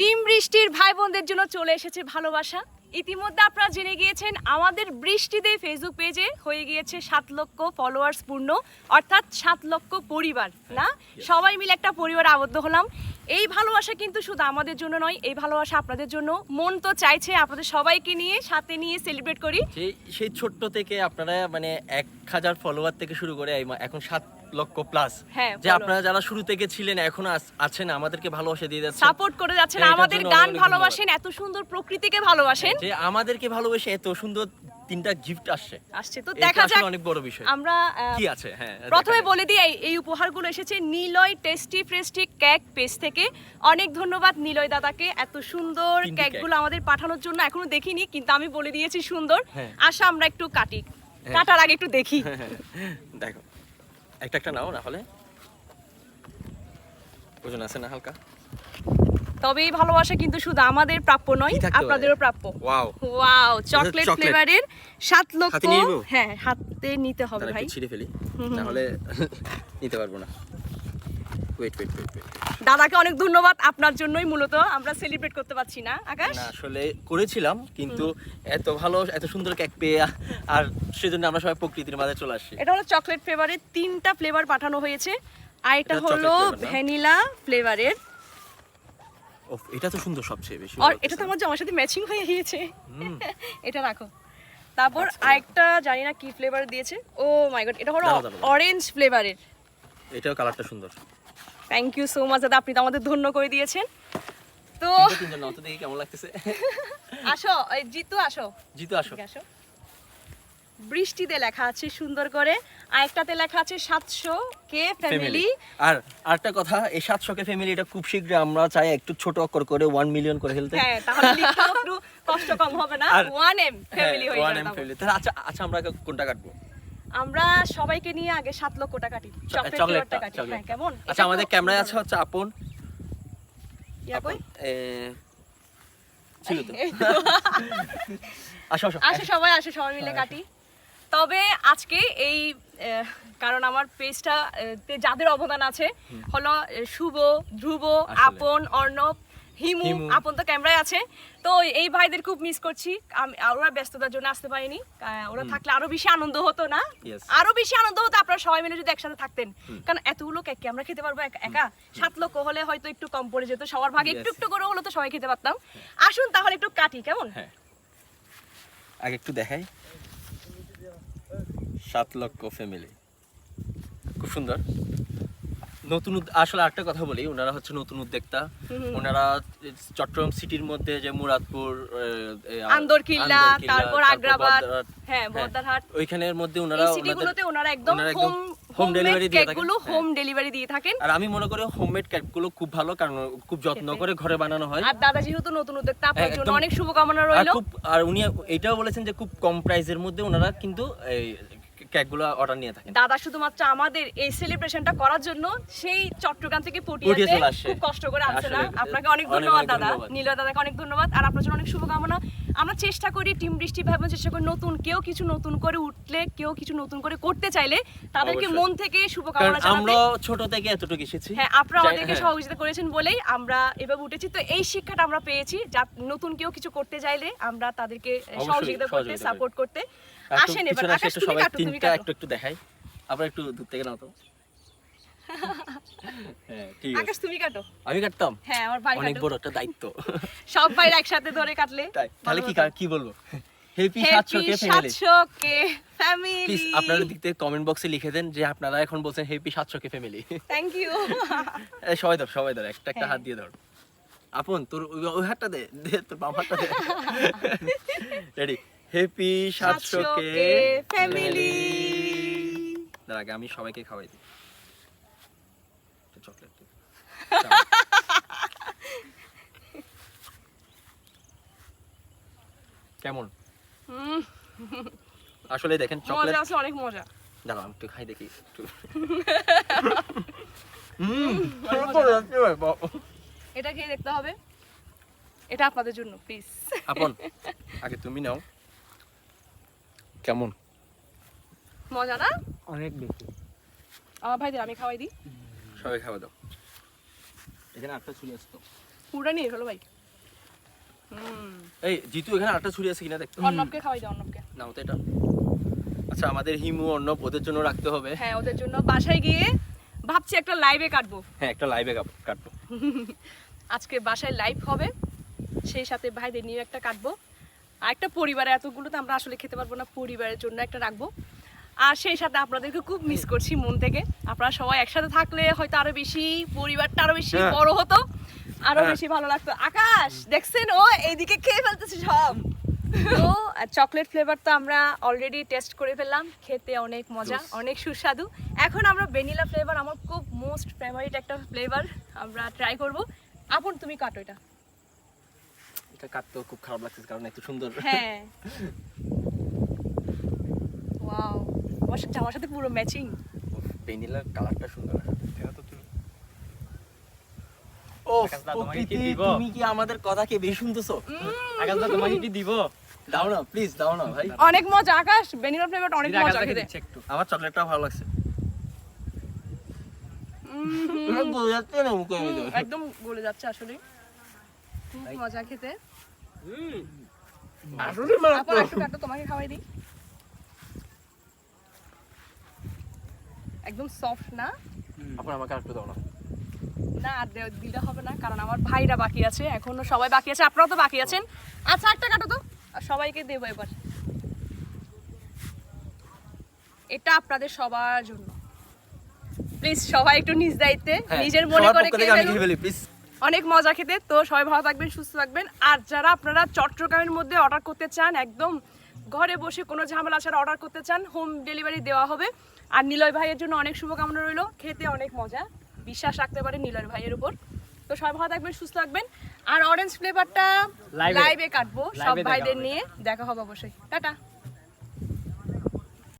Team বৃষ্টির ভাই বোনদের জন্য চলে এসেছে ভালোবাসা। ইতিমধ্যে আপনারা জেনে গিয়েছেন আমাদের বৃষ্টিতে ফেসবুক পেজে হয়ে গিয়েছে সাত লক্ষ ফলোয়ার্স পূর্ণ অর্থাৎ সাত লক্ষ পরিবার না? সবাই মিলে একটা পরিবার আবদ্ধ হলাম। এই ভালোবাসা কিন্তু শুধু আমাদের জন্য নয় এই ভালোবাসা আপনাদের জন্য। মন তো চাইছে আপনাদের সবাইকে নিয়ে সাথে নিয়ে সেলিব্রেট করি। সেই ছোট্ট থেকে আপনারা মানে এক হাজার ফলোয়ার থেকে শুরু করে এখন সাত লক্ষ প্লাস হ্যাঁ, যে আপনারা যারা শুরু থেকে ছিলেন এখনও আছেন আমাদেরকে ভালোবাসা দিয়ে যাচ্ছেন। সাপোর্ট করে যাচ্ছেন হ্যাঁ, আমাদের গান ভালোবাসেন এত সুন্দর প্রকৃতিকে ভালোবাসেন। যে আমাদেরকে ভালোবেসে এত সুন্দর তিনটা গিফট আসছে। আসছে তো দেখা যাক অনেক বড় বিষয়। আমরা কি আছে? হ্যাঁ প্রথমে বলে দিই এই- উপহারগুলো এসেছে Niloy tasty frosty cake page থেকে। অনেক ধন্যবাদ নিলয় দাদাকে এত সুন্দর কেকগুলো আমাদের পাঠানোর জন্য এখনও দেখিনি কিন্তু আমি বলে দিয়েছি সুন্দর। হ্যাঁ। আসা আমরা একটু কাটি। কাটার আগে একটু দেখি। দেখো। একটা একটা নাও না হলে। ওজন আছে না হালকা? তবে এই ভালোবাসা কিন্তু শুধু আমাদের প্রাপ্য নয়? আপনাদেরও প্রাপ্য। ওয়াও। ওয়াও চকলেট ফ্লেভারের সাত লক্ষ? হ্যাঁ হাতে নিতে হবে ভাই। ছিঁড়ে ফেলি। না হলে নিতে পারব না। ওয়েট ওয়েট ওয়েট ওয়েট দাদাকে অনেক ধন্যবাদ আপনার জন্যই মূলত। আমরা সেলিব্রেট করতে পারছি না আকাশ? না আসলে করেছিলাম কিন্তু এত ভালো এত সুন্দর কেক পেয়ে আর সেজন্য আমরা সবাই প্রকৃতির মাঝে চলে আসছি। এটা হলো চকলেট ফ্লেভারের তিনটা ফ্লেভার পাঠানো হয়েছে। আর এটা হলো ভ্যানিলা ফ্লেভারের ওফ এটা তো সুন্দর সবচেয়ে বেশি আর এটা তো। আমার জামার সাথে ম্যাচিং হয়ে গিয়েছে। এটা রাখো। তারপর আচ্ছা। আরেকটা জানি না কি ফ্লেভার দিয়েছে। ও মাই গড এটা হলো। অরেঞ্জ ফ্লেভারের এটাও কালারটা সুন্দর। থ্যাংক ইউ সো মাচ দাদা। আপনি তো আমাদের ধন্য করে দিয়েছেন। তো দেখি কেমন লাগতেছে। আসো এই জিতু আসো। জিতু আসো। আসো। বৃষ্টিতে লেখা আছে সুন্দর করে। আরেকটাতে লেখা আছে সাতশো কে ফ্যামিলি আর আরেকটা কথা এই সাতশোকে ফ্যামিলি এটা খুব শীঘ্রই আমরা চাই একটু ছোট অক্ষর করে ওয়ান মিলিয়ন করে ফেলতে হ্যাঁ তাহলে কষ্ট কম হবে না। আর- ওয়ান এম ফ্যামিলি হয়ে ওয়ান যাবে এম ফ্যামিলি তাহলে। আচ্ছা আচ্ছা আমরা কোনটা কাটবো? আমরা সবাইকে নিয়ে আগে সাত লক্ষ টাকা কাটি চকলেট চকলেটটা কাটি হ্যাঁ কেমন? আচ্ছা আমাদের ক্যামেরায় আছে হচ্ছে আপন। কই? এ, ছিল তো। আসো আসো। আসো সবাই আসো সবাই মিলে কাটি। তবে আজকে এই কারণ আমার পেজটা যাদের অবদান আছে হলো শুভ ধ্রুব আপন অর্ণব হিমু। আপন তো ক্যামেরায় আছে। তো এই ভাইদের খুব মিস করছি। ওরা ব্যস্ততার জন্য আসতে পারিনি। ওরা থাকলে আরও বেশি আনন্দ হতো না? আরও বেশি আনন্দ হতো আপনারা সবাই মিলে যদি একসাথে থাকতেন। কারণ এতগুলো কেক আমরা খেতে পারব একা- সাত লক্ষ হলে হয়তো একটু কম পড়ে যেত সবার ভাগে একটু একটু করে হলো তো সবাই খেতে পারতাম। আসুন তাহলে একটু কাটি কেমন? হ্যাঁ। আগে একটু দেখাই। সাত লক্ষ ফ্যামিলি খুব সুন্দর। নতুন আসলে একটা কথা বলি ওনারা হচ্ছে নতুন উদ্যোক্তা। ওনারা চট্টগ্রাম সিটির মধ্যে যে মুরাদপুর আন্দরকিল্লা, তারপর আগ্রাবাদ, হ্যাঁ, বদ্রারহাট। ওইখানের মধ্যে ওনারা সিটিগুলোতে ওনারা একদম হোম হোম ডেলিভারি দিয়ে থাকেন। হ্যাঁ। হোম ডেলিভারি দিয়ে থাকেন। আর আমি মনে করি হোমমেড কেকগুলো খুব ভালো কারণ খুব যত্ন করে ঘরে বানানো হয়। আর দাদা যেহেতু নতুন উদ্যোক্তা আপনার জন্য অনেক শুভকামনা খুব আর উনি এটাও বলেছেন যে খুব কম প্রাইসের মধ্যে ওনারা কিন্তু এই কেকগুলো অর্ডার নিয়ে থাকেন। দাদা শুধুমাত্র আমাদের এই সেলিব্রেশনটা করার জন্য সেই চট্টগ্রাম থেকে পটিয়াতে। খুব কষ্ট করে আসছে না? আপনাকে অনেক ধন্যবাদ দাদা। নীলয় দাদাকে অনেক ধন্যবাদ। আর আপনার জন্য অনেক শুভকামনা। আমরা চেষ্টা করি টিম বৃষ্টি ভাবনা চেষ্টা করি নতুন কেউ কিছু নতুন করে উঠলে কেউ কিছু নতুন করে করতে চাইলে তাদেরকে মন থেকে শুভকামনা জানাতে আমরা ছোট থেকে এতটুকু এসেছি। হ্যাঁ আপনারা আমাদেরকে হ্যাঁ। সহযোগিতা করেছেন বলেই আমরা এভাবে উঠেছি। তো এই শিক্ষাটা আমরা পেয়েছি। যা নতুন কেউ কিছু করতে চাইলে আমরা তাদেরকে সহযোগিতা করতে সাপোর্ট করতে। আসেন এবার আকাশ একটু সবাই তিনটা একটু একটু দেখাই। আবার একটু দূর থেকে নাও তো। হ্যাঁ আকাশ তুমি কাটো। আমি কাটতাম? হ্যাঁ আমার ভাই অনেক বড় একটা দায়িত্ব। সব ভাই একসাথে ধরে কাটলে তাহলে কি। কা- বলব? হ্যাপি Happy সাতশো K family 700 K family please আপনারা দিক থেকে কমেন্ট বক্সে লিখে দেন যে আপনারা এখন বলছেন হ্যাপি সাতশো কে ফ্যামিলি থ্যাংক ইউ সবাই ধর সবাই ধর একটা একটা হ্যাঁ। হাত দিয়ে ধর। আপন তোর ওই- ওই হাতটা দে দে তোর বাম হাতটা দে। রেডি হ্যাপি সাতশো কে ফ্যামিলি তার আগে আমি সবাইকে খাওয়াই দিই। চকলেট কেমন? আসলে দেখেন চকলেট আছে অনেক মজা। দাঁড়াও আমি একটু খাই দেখি একটু। এটা খেয়ে দেখতে হবে। এটা আপনাদের জন্য প্লিজ আপন আগে তুমি নাও। কেমন? মজা না? অনেক বেশি। আমার ভাইদের আমি খাওয়াই দিই। সবাই খাওয়া দাও। এখানে একটা ছুরি আছে তো। পুরো নিয়ে ফেলো ভাই। এই জিতু এখানে আটটা ছুরি আছে কিনা দেখতো অর্ণবকে খাওয়াই দাও অর্ণবকে। নাও তো এটা। আচ্ছা আমাদের হিমু অর্ণব ওদের জন্য রাখতে হবে। হ্যাঁ ওদের জন্য। বাসায় গিয়ে ভাবছি একটা লাইভে কাটবো। হ্যাঁ একটা লাইভে কাটবো। আজকে বাসায় লাইভ হবে। সেই সাথে ভাইদের নিয়ে একটা কাটবো। একটা পরিবারে এতগুলো তো আমরা আসলে খেতে পারব না পরিবারের জন্য একটা রাখব। আর সেই সাথে আপনাদেরকে খুব মিস করছি মন থেকে। আপনারা সবাই একসাথে থাকলে হয়তো আরও বেশি পরিবারটা আরও বেশি হ্যাঁ। বড় হতো আরও হ্যাঁ। বেশি ভালো লাগতো। আকাশ দেখছেন? ও এইদিকে খেয়ে ফেলতেছে সব। তো চকলেট ফ্লেভার তো আমরা অলরেডি টেস্ট করে ফেললাম। খেতে অনেক মজা অনেক সুস্বাদু। এখন আমরা ভ্যানিলা ফ্লেভার আমার খুব মোস্ট ফেভারিট একটা ফ্লেভার আমরা ট্রাই করব। আপন তুমি কাটো এটা। এটা কাটতেও খুব খারাপ লাগছে কারণ এত সুন্দর। হ্যাঁ। ওয়াও আমার সাথে আমার সাথে পুরো ম্যাচিং ভ্যানিলার কালারটা সুন্দর ও আকাশ দা, তোমাকে প্রকৃতি তুমি কি আমাদের কথা কি বেশি শুনতেছো? আকাশ দা তোমাকে কি দিব? দাও না প্লিজ দাও না ভাই। অনেক মজা আকাশ ভ্যানিলা ফ্লেভারটা অনেক আকাশ মজা খেতে। একটু। আমার চকলেটটা ভালো লাগছে। একদম গলে যাচ্ছে আসলে খুব মজা খেতে। আসলে আপন একটু কাটো তোমাকে খাওয়াই দিই। একদম সফট না? আপনার আমাকে আরেকটু দাও না। না আর দে- হবে না কারণ আমার ভাইরা বাকি আছে এখনও সবাই বাকি আছে আপনারাও তো বাকি আছেন। আচ্ছা একটা কাটো তো সবাইকে দেবো এবার। এটা আপনাদের সবার জন্য। প্লিজ সবাই একটু নিজ দায়িত্বে হ্যাঁ, নিজের মনে করে খেয়ে ফেলুন। প্লিজ অনেক মজা খেতে। তো সবাই ভালো থাকবেন সুস্থ থাকবেন। আর যারা আপনারা চট্টগ্রামের মধ্যে অর্ডার করতে চান একদম ঘরে বসে কোনো ঝামেলা ছাড়া অর্ডার করতে চান হোম ডেলিভারি দেওয়া হবে। আর নিলয় ভাইয়ের জন্য অনেক শুভকামনা রইল। খেতে অনেক মজা। বিশ্বাস রাখতে পারেন নিলয় ভাইয়ের উপর। তো সবাই ভালো থাকবেন সুস্থ থাকবেন। আর অরেঞ্জ ফ্লেভারটা লাইভে কাটবো সব ভাইদের নিয়ে। দেখা হবে অবশ্যই। টাটা।